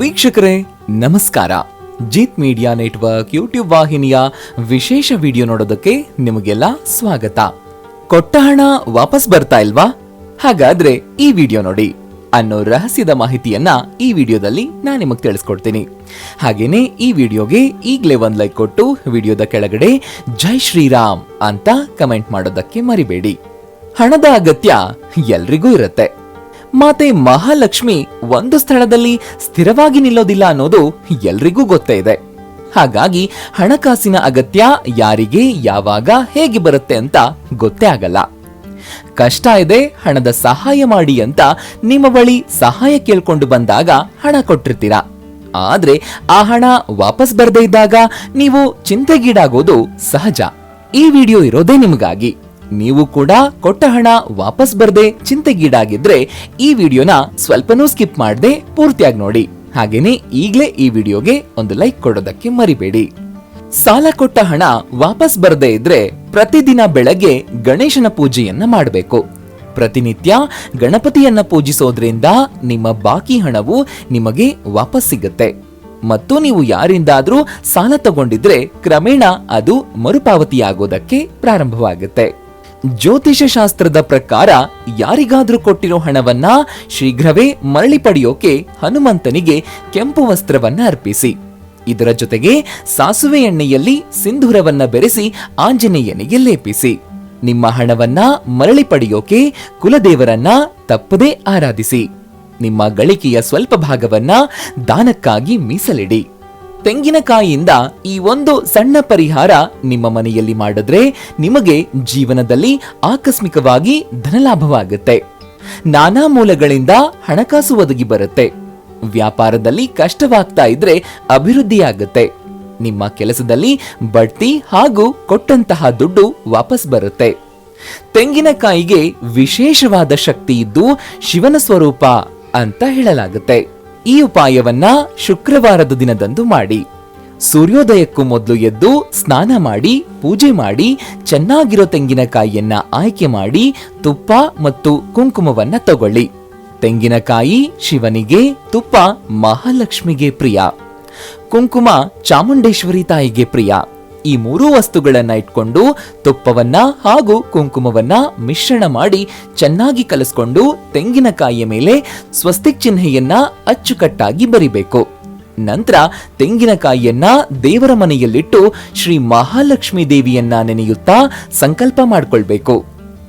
ವೀಕ್ಷಕರೇ, ನಮಸ್ಕಾರ. Jeet media network YouTube ವಾಹಿನಿಯ ವಿಶೇಷ ವಿಡಿಯೋ ನೋಡೋದಕ್ಕೆ ನಿಮಗೆಲ್ಲ ಸ್ವಾಗತ. ಕೊಟ್ಟ ಹಣ ವಾಪಸ್ ಬರ್ತಾ ಇಲ್ವಾ? ಹಾಗಾದ್ರೆ ಈ ವಿಡಿಯೋ ನೋಡಿ. ಅನ್ನೋ ರಹಸ್ಯದ ಮಾಹಿತಿಯನ್ನ ಈ ವಿಡಿಯೋದಲ್ಲಿ ನಾನು ನಿಮಗೆ ತಿಳಿಸ್ಕೊಡ್ತೀನಿ. ಹಾಗೇನೆ ಈ ವಿಡಿಯೋಗೆ ಈಗಲೇ ಒಂದು ಲೈಕ್ ಕೊಟ್ಟು ವಿಡಿಯೋದ ಕೆಳಗಡೆ ಜೈ ಶ್ರೀರಾಮ್ ಅಂತ ಕಮೆಂಟ್ ಮಾಡೋದಕ್ಕೆ ಮರಿಬೇಡಿ. ಹಣದ ಅಗತ್ಯ ಎಲ್ರಿಗೂ ಇರುತ್ತೆ. ಮಾತೆ ಮಹಾಲಕ್ಷ್ಮಿ ಒಂದು ಸ್ಥಳದಲ್ಲಿ ಸ್ಥಿರವಾಗಿ ನಿಲ್ಲೋದಿಲ್ಲ ಅನ್ನೋದು ಎಲ್ರಿಗೂ ಗೊತ್ತೇ ಇದೆ. ಹಾಗಾಗಿ ಹಣಕಾಸಿನ ಅಗತ್ಯ ಯಾರಿಗೆ, ಯಾವಾಗ, ಹೇಗೆ ಬರುತ್ತೆ ಅಂತ ಗೊತ್ತೇ ಆಗಲ್ಲ. ಕಷ್ಟ ಇದೆ, ಹಣದ ಸಹಾಯ ಮಾಡಿ ಅಂತ ನಿಮ್ಮ ಬಳಿ ಸಹಾಯ ಕೇಳ್ಕೊಂಡು ಬಂದಾಗ ಹಣ ಕೊಟ್ಟಿರ್ತೀರಾ. ಆದ್ರೆ ಆ ಹಣ ವಾಪಸ್ ಬರದೇ ಇದ್ದಾಗ ನೀವು ಚಿಂತೆಗೀಡಾಗೋದು ಸಹಜ. ಈ ವಿಡಿಯೋ ಇರೋದೇ ನಿಮಗಾಗಿ. ನೀವು ಕೂಡ ಕೊಟ್ಟ ಹಣ ವಾಪಸ್ ಬರ್ದೆ ಚಿಂತೆಗೀಡಾಗಿದ್ರೆ ಈ ವಿಡಿಯೋನ ಸ್ವಲ್ಪನೂ ಸ್ಕಿಪ್ ಮಾಡದೆ ಪೂರ್ತಿಯಾಗಿ ನೋಡಿ. ಹಾಗೇನೆ ಈಗ್ಲೇ ಈ ವಿಡಿಯೋಗೆ ಒಂದು ಲೈಕ್ ಕೊಡೋದಕ್ಕೆ ಮರಿಬೇಡಿ. ಸಾಲ ಕೊಟ್ಟ ಹಣ ವಾಪಸ್ ಬರದೇ ಇದ್ರೆ ಪ್ರತಿದಿನ ಬೆಳಗ್ಗೆ ಗಣೇಶನ ಪೂಜೆಯನ್ನ ಮಾಡಬೇಕು. ಪ್ರತಿನಿತ್ಯ ಗಣಪತಿಯನ್ನ ಪೂಜಿಸೋದ್ರಿಂದ ನಿಮ್ಮ ಬಾಕಿ ಹಣವು ನಿಮಗೆ ವಾಪಸ್ ಸಿಗುತ್ತೆ. ಮತ್ತು ನೀವು ಯಾರಿಂದಾದ್ರೂ ಸಾಲ ತಗೊಂಡಿದ್ರೆ ಕ್ರಮೇಣ ಅದು ಮರುಪಾವತಿಯಾಗೋದಕ್ಕೆ ಪ್ರಾರಂಭವಾಗುತ್ತೆ. ಜ್ಯೋತಿಷ ಶಾಸ್ತ್ರದ ಪ್ರಕಾರ ಯಾರಿಗಾದ್ರೂ ಕೊಟ್ಟಿರೋ ಹಣವನ್ನ ಶೀಘ್ರವೇ ಮರಳಿ ಪಡೆಯೋಕೆ ಹನುಮಂತನಿಗೆ ಕೆಂಪು ವಸ್ತ್ರವನ್ನ ಅರ್ಪಿಸಿ. ಇದರ ಜೊತೆಗೆ ಸಾಸುವೆ ಎಣ್ಣೆಯಲ್ಲಿ ಸಿಂಧೂರವನ್ನ ಬೆರೆಸಿ ಆಂಜನೇಯನಿಗೆ ಲೇಪಿಸಿ. ನಿಮ್ಮ ಹಣವನ್ನ ಮರಳಿ ಪಡೆಯೋಕೆ ಕುಲದೇವರನ್ನ ತಪ್ಪದೇ ಆರಾಧಿಸಿ. ನಿಮ್ಮ ಗಳಿಕೆಯ ಸ್ವಲ್ಪ ಭಾಗವನ್ನ ದಾನಕ್ಕಾಗಿ ಮೀಸಲಿಡಿ. ತೆಂಗಿನಕಾಯಿಯಿಂದ ಈ ಒಂದು ಸಣ್ಣ ಪರಿಹಾರ ನಿಮ್ಮ ಮನೆಯಲ್ಲಿ ಮಾಡಿದ್ರೆ ನಿಮಗೆ ಜೀವನದಲ್ಲಿ ಆಕಸ್ಮಿಕವಾಗಿ ಧನಲಾಭವಾಗುತ್ತೆ. ನಾನಾ ಮೂಲಗಳಿಂದ ಹಣಕಾಸು ಒದಗಿ ಬರುತ್ತೆ. ವ್ಯಾಪಾರದಲ್ಲಿ ಕಷ್ಟವಾಗ್ತಾ ಇದ್ರೆ ಅಭಿವೃದ್ಧಿಯಾಗುತ್ತೆ. ನಿಮ್ಮ ಕೆಲಸದಲ್ಲಿ ಬಡ್ತಿ ಹಾಗೂ ಕೊಟ್ಟಂತಹ ದುಡ್ಡು ವಾಪಸ್ ಬರುತ್ತೆ. ತೆಂಗಿನಕಾಯಿಗೆ ವಿಶೇಷವಾದ ಶಕ್ತಿ ಇದ್ದು ಶಿವನ ಸ್ವರೂಪ ಅಂತ ಹೇಳಲಾಗುತ್ತೆ. ಈ ಉಪಾಯವನ್ನ ಶುಕ್ರವಾರದ ದಿನದಂದು ಮಾಡಿ. ಸೂರ್ಯೋದಯಕ್ಕೂ ಮೊದಲು ಎದ್ದು ಸ್ನಾನ ಮಾಡಿ, ಪೂಜೆ ಮಾಡಿ, ಚೆನ್ನಾಗಿರೋ ತೆಂಗಿನಕಾಯಿಯನ್ನ ಆಯ್ಕೆ ಮಾಡಿ, ತುಪ್ಪ ಮತ್ತು ಕುಂಕುಮವನ್ನ ತಗೊಳ್ಳಿ. ತೆಂಗಿನಕಾಯಿ ಶಿವನಿಗೆ, ತುಪ್ಪ ಮಹಾಲಕ್ಷ್ಮಿಗೆ ಪ್ರಿಯ. ಕುಂಕುಮ ಚಾಮುಂಡೇಶ್ವರಿ ತಾಯಿಗೆ ಪ್ರಿಯ. ಈ ಮೂರೂ ವಸ್ತುಗಳನ್ನ ಇಟ್ಕೊಂಡು ತುಪ್ಪವನ್ನ ಹಾಗೂ ಕುಂಕುಮವನ್ನ ಮಿಶ್ರಣ ಮಾಡಿ ಚೆನ್ನಾಗಿ ಕಲಸ್ಕೊಂಡು ತೆಂಗಿನಕಾಯಿಯ ಮೇಲೆ ಸ್ವಸ್ತಿಕ್ ಚಿಹ್ನೆಯನ್ನ ಅಚ್ಚುಕಟ್ಟಾಗಿ ಬರಿಬೇಕು. ನಂತರ ತೆಂಗಿನಕಾಯಿಯನ್ನ ದೇವರ ಮನೆಯಲ್ಲಿಟ್ಟು ಶ್ರೀ ಮಹಾಲಕ್ಷ್ಮಿ ದೇವಿಯನ್ನ ನೆನೆಯುತ್ತಾ ಸಂಕಲ್ಪ ಮಾಡಿಕೊಳ್ಬೇಕು.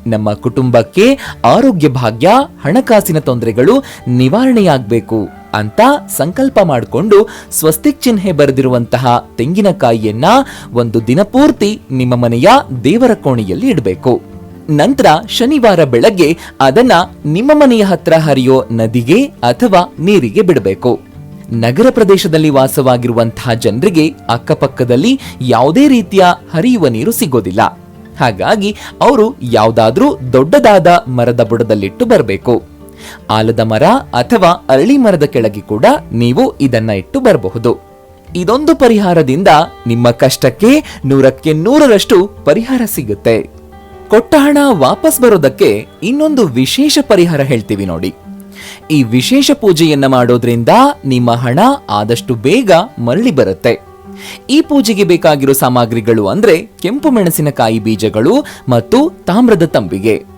ನಮ್ಮ ಕುಟುಂಬಕ್ಕೆ ಆರೋಗ್ಯ ಭಾಗ್ಯ, ಹಣಕಾಸಿನ ತೊಂದರೆಗಳು ನಿವಾರಣೆಯಾಗಬೇಕು. ಅಂತ ಸಂಕಲ್ಪ ಮಾಡಿಕೊಂಡು ಸ್ವಸ್ತಿಕ್ ಚಿಹ್ನೆ ಬರೆದಿರುವಂತಹ ತೆಂಗಿನಕಾಯಿಯನ್ನ ಒಂದು ದಿನಪೂರ್ತಿ ನಿಮ್ಮ ಮನೆಯ ದೇವರ ಕೋಣೆಯಲ್ಲಿ ಇಡಬೇಕು. ನಂತರ ಶನಿವಾರ ಬೆಳಗ್ಗೆ ಅದನ್ನ ನಿಮ್ಮ ಮನೆಯ ಹತ್ರ ಹರಿಯೋ ನದಿಗೆ ಅಥವಾ ನೀರಿಗೆ ಬಿಡಬೇಕು. ನಗರ ಪ್ರದೇಶದಲ್ಲಿ ವಾಸವಾಗಿರುವಂತಹ ಜನರಿಗೆ ಅಕ್ಕಪಕ್ಕದಲ್ಲಿ ಯಾವುದೇ ರೀತಿಯ ಹರಿಯುವ ನೀರು ಸಿಗೋದಿಲ್ಲ. ಹಾಗಾಗಿ ಅವರು ಯಾವುದಾದ್ರೂ ದೊಡ್ಡದಾದ ಮರದ ಬುಡದಲ್ಲಿಟ್ಟು ಬರಬೇಕು. ಆಲದ ಮರ ಅಥವಾ ಅರಳಿ ಮರದ ಕೆಳಗೆ ಕೂಡ ನೀವು ಇದನ್ನ ಇಟ್ಟು ಬರಬಹುದು. ಇದೊಂದು ಪರಿಹಾರದಿಂದ ನಿಮ್ಮ ಕಷ್ಟಕ್ಕೆ ನೂರಕ್ಕೆ ನೂರರಷ್ಟು ಪರಿಹಾರ ಸಿಗುತ್ತೆ. ಕೊಟ್ಟ ಹಣ ವಾಪಸ್ ಬರೋದಕ್ಕೆ ಇನ್ನೊಂದು ವಿಶೇಷ ಪರಿಹಾರ ಹೇಳ್ತೀವಿ ನೋಡಿ. ಈ ವಿಶೇಷ ಪೂಜೆಯನ್ನ ಮಾಡೋದ್ರಿಂದ ನಿಮ್ಮ ಹಣ ಆದಷ್ಟು ಬೇಗ ಮರಳಿ ಬರುತ್ತೆ. ಈ ಪೂಜೆಗೆ ಬೇಕಾಗಿರೋ ಸಾಮಗ್ರಿಗಳು ಅಂದ್ರೆ ಕೆಂಪು ಮೆಣಸಿನಕಾಯಿ ಬೀಜಗಳು ಮತ್ತು ತಾಮ್ರದ ತಂಬಿಗೆ.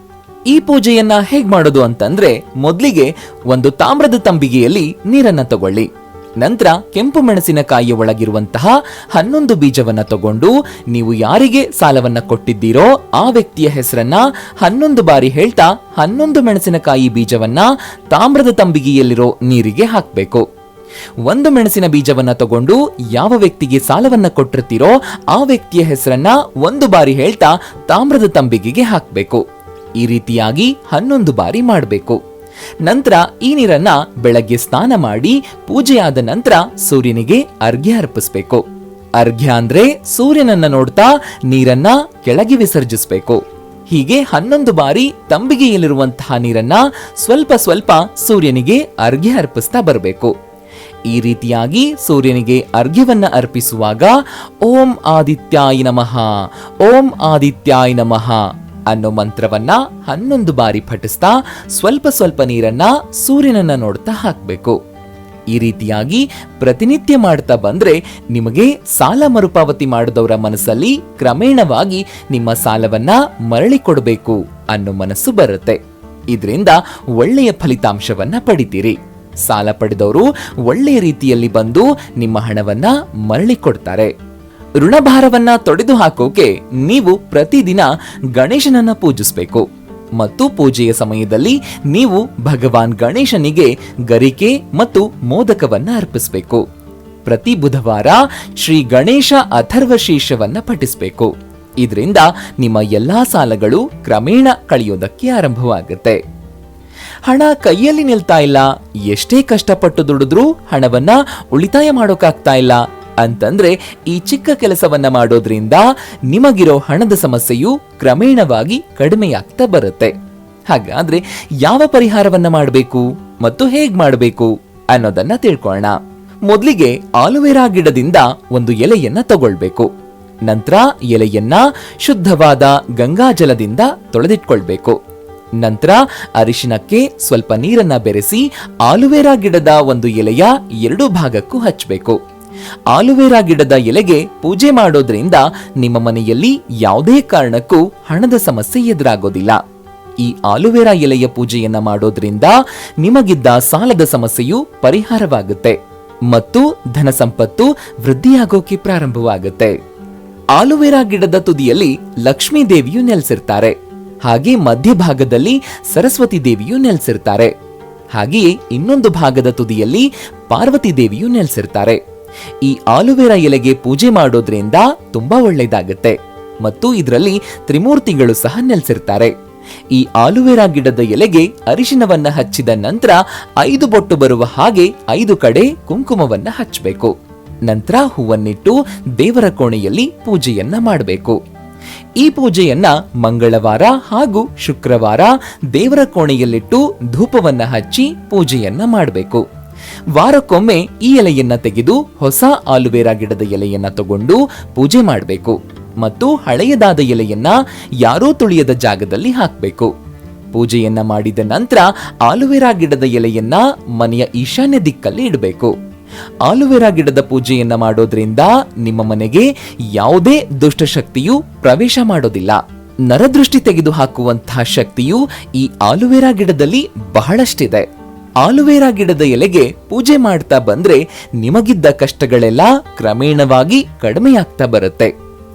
ಈ ಪೂಜೆಯನ್ನ ಹೇಗ್ ಮಾಡೋದು ಅಂತಂದ್ರೆ ಮೊದಲಿಗೆ ಒಂದು ತಾಮ್ರದ ತಂಬಿಗೆಯಲ್ಲಿ ನೀರನ್ನ ತಗೊಳ್ಳಿ. ನಂತರ ಕೆಂಪು ಮೆಣಸಿನಕಾಯಿಯ ಒಳಗಿರುವಂತಹ ಹನ್ನೊಂದು ಬೀಜವನ್ನ ತಗೊಂಡು ನೀವು ಯಾರಿಗೆ ಸಾಲವನ್ನ ಕೊಟ್ಟಿದ್ದೀರೋ ಆ ವ್ಯಕ್ತಿಯ ಹೆಸರನ್ನ ಹನ್ನೊಂದು ಬಾರಿ ಹೇಳ್ತಾ ಹನ್ನೊಂದು ಮೆಣಸಿನಕಾಯಿ ಬೀಜವನ್ನ ತಾಮ್ರದ ತಂಬಿಗೆಯಲ್ಲಿರೋ ನೀರಿಗೆ ಹಾಕ್ಬೇಕು. ಒಂದು ಮೆಣಸಿನ ಬೀಜವನ್ನ ತಗೊಂಡು ಯಾವ ವ್ಯಕ್ತಿಗೆ ಸಾಲವನ್ನ ಕೊಟ್ಟಿರ್ತೀರೋ ಆ ವ್ಯಕ್ತಿಯ ಹೆಸರನ್ನ ಒಂದು ಬಾರಿ ಹೇಳ್ತಾ ತಾಮ್ರದ ತಂಬಿಗೆಗೆ ಹಾಕ್ಬೇಕು. ಈ ರೀತಿಯಾಗಿ ಹನ್ನೊಂದು ಬಾರಿ ಮಾಡಬೇಕು. ನಂತರ ಈ ನೀರನ್ನ ಬೆಳಗ್ಗೆ ಸ್ನಾನ ಮಾಡಿ ಪೂಜೆಯಾದ ನಂತರ ಸೂರ್ಯನಿಗೆ ಅರ್ಘ್ಯ ಅರ್ಪಿಸಬೇಕು. ಅರ್ಘ್ಯ ಅಂದ್ರೆ ಸೂರ್ಯನನ್ನ ನೋಡ್ತಾ ನೀರನ್ನ ಕೆಳಗೆ ವಿಸರ್ಜಿಸಬೇಕು. ಹೀಗೆ ಹನ್ನೊಂದು ಬಾರಿ ತಂಬಿಗೆಯಲ್ಲಿರುವಂತಹ ನೀರನ್ನ ಸ್ವಲ್ಪ ಸ್ವಲ್ಪ ಸೂರ್ಯನಿಗೆ ಅರ್ಘ್ಯ ಅರ್ಪಿಸ್ತಾ ಬರಬೇಕು. ಈ ರೀತಿಯಾಗಿ ಸೂರ್ಯನಿಗೆ ಅರ್ಘ್ಯವನ್ನ ಅರ್ಪಿಸುವಾಗ ಓಂ ಆದಿತ್ಯಾಯ ನಮಃ, ಓಂ ಆದಿತ್ಯಾಯ ನಮಃ ಅನ್ನೋ ಮಂತ್ರವನ್ನ ಹನ್ನೊಂದು ಬಾರಿ ಪಠಿಸ್ತಾ ಸ್ವಲ್ಪ ಸ್ವಲ್ಪ ನೀರನ್ನ ಸೂರ್ಯನನ್ನ ನೋಡ್ತಾ ಹಾಕಬೇಕು. ಈ ರೀತಿಯಾಗಿ ಪ್ರತಿನಿತ್ಯ ಮಾಡ್ತಾ ಬಂದ್ರೆ ನಿಮಗೆ ಸಾಲ ಮರುಪಾವತಿ ಮಾಡಿದವರ ಮನಸ್ಸಲ್ಲಿ ಕ್ರಮೇಣವಾಗಿ ನಿಮ್ಮ ಸಾಲವನ್ನ ಮರಳಿ ಕೊಡಬೇಕು ಅನ್ನೋ ಮನಸ್ಸು ಬರುತ್ತೆ. ಇದರಿಂದ ಒಳ್ಳೆಯ ಫಲಿತಾಂಶವನ್ನ ಪಡಿತೀರಿ. ಸಾಲ ಪಡೆದವರು ಒಳ್ಳೆಯ ರೀತಿಯಲ್ಲಿ ಬಂದು ನಿಮ್ಮ ಹಣವನ್ನ ಮರಳಿ ಕೊಡ್ತಾರೆ. ಋಣಭಾರವನ್ನ ತೊಡೆದು ಹಾಕೋಕೆ ನೀವು ಪ್ರತಿದಿನ ಗಣೇಶನನ್ನ ಪೂಜಿಸಬೇಕು. ಮತ್ತು ಪೂಜೆಯ ಸಮಯದಲ್ಲಿ ನೀವು ಭಗವಾನ್ ಗಣೇಶನಿಗೆ ಗರಿಕೆ ಮತ್ತು ಮೋದಕವನ್ನ ಅರ್ಪಿಸಬೇಕು. ಪ್ರತಿ ಬುಧವಾರ ಶ್ರೀ ಗಣೇಶ ಅಥರ್ವ ಶೀರ್ಷವನ್ನ ಪಠಿಸಬೇಕು. ಇದರಿಂದ ನಿಮ್ಮ ಎಲ್ಲಾ ಸಾಲಗಳು ಕ್ರಮೇಣ ಕಳೆಯೋದಕ್ಕೆ ಆರಂಭವಾಗುತ್ತೆ. ಹಣ ಕೈಯಲ್ಲಿ ನಿಲ್ತಾ ಇಲ್ಲ. ಎಷ್ಟೇ ಕಷ್ಟಪಟ್ಟು ದುಡಿದ್ರೂ ಹಣವನ್ನ ಉಳಿತಾಯ ಮಾಡೋಕ್ಕಾಗ್ತಾ ಇಲ್ಲ. ಅಂತಂದ್ರೆ ಈ ಚಿಕ್ಕ ಕೆಲಸವನ್ನ ಮಾಡೋದ್ರಿಂದ ನಿಮಗಿರೋ ಹಣದ ಸಮಸ್ಯೆಯು ಕ್ರಮೇಣವಾಗಿ ಕಡಿಮೆಯಾಗ್ತಾ ಬರುತ್ತೆ. ಹಾಗಾದ್ರೆ ಯಾವ ಪರಿಹಾರವನ್ನ ಮಾಡಬೇಕು ಮತ್ತು ಹೇಗ್ ಮಾಡಬೇಕು ಅನ್ನೋದನ್ನ ತಿಳ್ಕೊಳ್ಳೋಣ ಮೊದಲಿಗೆ ಆಲೋವೆರಾ ಗಿಡದಿಂದ ಒಂದು ಎಲೆಯನ್ನ ತಗೊಳ್ಬೇಕು. ನಂತರ ಎಲೆಯನ್ನ ಶುದ್ಧವಾದ ಗಂಗಾಜಲದಿಂದ ತೊಳೆದಿಟ್ಕೊಳ್ಬೇಕು. ನಂತರ ಅರಿಶಿನಕ್ಕೆ ಸ್ವಲ್ಪ ನೀರನ್ನ ಬೆರೆಸಿ ಆಲೋವೆರಾ ಗಿಡದ ಒಂದು ಎಲೆಯ ಎರಡು ಭಾಗಕ್ಕೂ ಹಚ್ಚಬೇಕು ಆಲುವೆರಾ ಗಿಡದ ಎಲೆಗೆ ಪೂಜೆ ಮಾಡೋದ್ರಿಂದ ನಿಮ್ಮ ಮನೆಯಲ್ಲಿ ಯಾವುದೇ ಕಾರಣಕ್ಕೂ ಹಣದ ಸಮಸ್ಯೆ ಎದುರಾಗೋದಿಲ್ಲ. ಈ ಆಲುವೆರಾ ಎಲೆಯ ಪೂಜೆಯನ್ನ ಮಾಡೋದ್ರಿಂದ ನಿಮಗಿದ್ದ ಸಾಲದ ಸಮಸ್ಯೆಯು ಪರಿಹಾರವಾಗುತ್ತೆ ಮತ್ತು ಧನ ಸಂಪತ್ತು ವೃದ್ಧಿಯಾಗೋಕೆ ಪ್ರಾರಂಭವಾಗುತ್ತೆ. ಆಲುವೆರಾ ಗಿಡದ ತುದಿಯಲ್ಲಿ ಲಕ್ಷ್ಮೀ ದೇವಿಯು ನೆಲೆಸಿರ್ತಾರೆ. ಹಾಗೆ ಮಧ್ಯಭಾಗದಲ್ಲಿ ಸರಸ್ವತಿ ದೇವಿಯು ನೆಲೆಸಿರ್ತಾರೆ. ಹಾಗೆಯೇ ಇನ್ನೊಂದು ಭಾಗದ ತುದಿಯಲ್ಲಿ ಪಾರ್ವತಿ ದೇವಿಯು ನೆಲೆಸಿರ್ತಾರೆ. ಈ ಆಲುವೆರಾ ಎಲೆಗೆ ಪೂಜೆ ಮಾಡೋದ್ರಿಂದ ತುಂಬಾ ಒಳ್ಳೇದಾಗುತ್ತೆ. ಮತ್ತು ಇದರಲ್ಲಿ ತ್ರಿಮೂರ್ತಿಗಳು ಸಹ ನೆಲೆಸಿರ್ತಾರೆ. ಈ ಆಲುವೆರಾ ಗಿಡದ ಎಲೆಗೆ ಅರಿಶಿನವನ್ನ ಹಚ್ಚಿದ ನಂತರ ಐದು ಬೊಟ್ಟು ಬರುವ ಹಾಗೆ ಐದು ಕಡೆ ಕುಂಕುಮವನ್ನ ಹಚ್ಚಬೇಕು ನಂತರ ಹೂವನ್ನಿಟ್ಟು ದೇವರ ಕೋಣೆಯಲ್ಲಿ ಪೂಜೆಯನ್ನ ಮಾಡಬೇಕು. ಈ ಪೂಜೆಯನ್ನ ಮಂಗಳವಾರ ಹಾಗೂ ಶುಕ್ರವಾರ ದೇವರ ಕೋಣೆಯಲ್ಲಿಟ್ಟು ಧೂಪವನ್ನ ಹಚ್ಚಿ ಪೂಜೆಯನ್ನ ಮಾಡಬೇಕು. ವಾರಕ್ಕೊಮ್ಮೆ ಈ ಎಲೆಯನ್ನ ತೆಗೆದು ಹೊಸ ಆಲುವೆರಾ ಗಿಡದ ಎಲೆಯನ್ನ ತಗೊಂಡು ಪೂಜೆ ಮಾಡಬೇಕು ಮತ್ತು ಹಳೆಯದಾದ ಎಲೆಯನ್ನ ಯಾರೋ ತುಳಿಯದ ಜಾಗದಲ್ಲಿ ಹಾಕಬೇಕು. ಪೂಜೆಯನ್ನ ಮಾಡಿದ ನಂತರ ಆಲುವೆರಾ ಗಿಡದ ಎಲೆಯನ್ನ ಮನೆಯ ಈಶಾನ್ಯ ದಿಕ್ಕಲ್ಲಿ ಇಡಬೇಕು. ಆಲುವೆರಾ ಗಿಡದ ಪೂಜೆಯನ್ನ ಮಾಡೋದ್ರಿಂದ ನಿಮ್ಮ ಮನೆಗೆ ಯಾವುದೇ ದುಷ್ಟಶಕ್ತಿಯು ಪ್ರವೇಶ ಮಾಡೋದಿಲ್ಲ. ನರದೃಷ್ಟಿ ತೆಗೆದುಹಾಕುವಂತಹ ಶಕ್ತಿಯು ಈ ಆಲುವೆರಾ ಗಿಡದಲ್ಲಿ ಬಹಳಷ್ಟಿದೆ. ಆಲುವೆರಾ ಗಿಡದ ಎಲೆಗೆ ಪೂಜೆ ಮಾಡ್ತಾ ಬಂದ್ರೆ ನಿಮಗಿದ್ದ ಕಷ್ಟಗಳೆಲ್ಲ ಕ್ರಮೇಣವಾಗಿ ಕಡಿಮೆಯಾಗ್ತಾ ಬರುತ್ತೆ.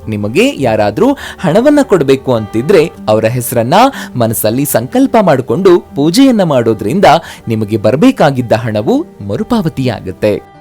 ನಿಮಗೆ ಯಾರಾದರೂ ಹಣವನ್ನ ಕೊಡಬೇಕು ಅಂತಿದ್ರೆ ಅವರ ಹೆಸರನ್ನ ಮನಸ್ಸಲ್ಲಿ ಸಂಕಲ್ಪ ಮಾಡಿಕೊಂಡು ಪೂಜೆಯನ್ನ ಮಾಡೋದ್ರಿಂದ ನಿಮಗೆ ಬರಬೇಕಾಗಿದ್ದ ಹಣವು ಮರುಪಾವತಿಯಾಗುತ್ತೆ.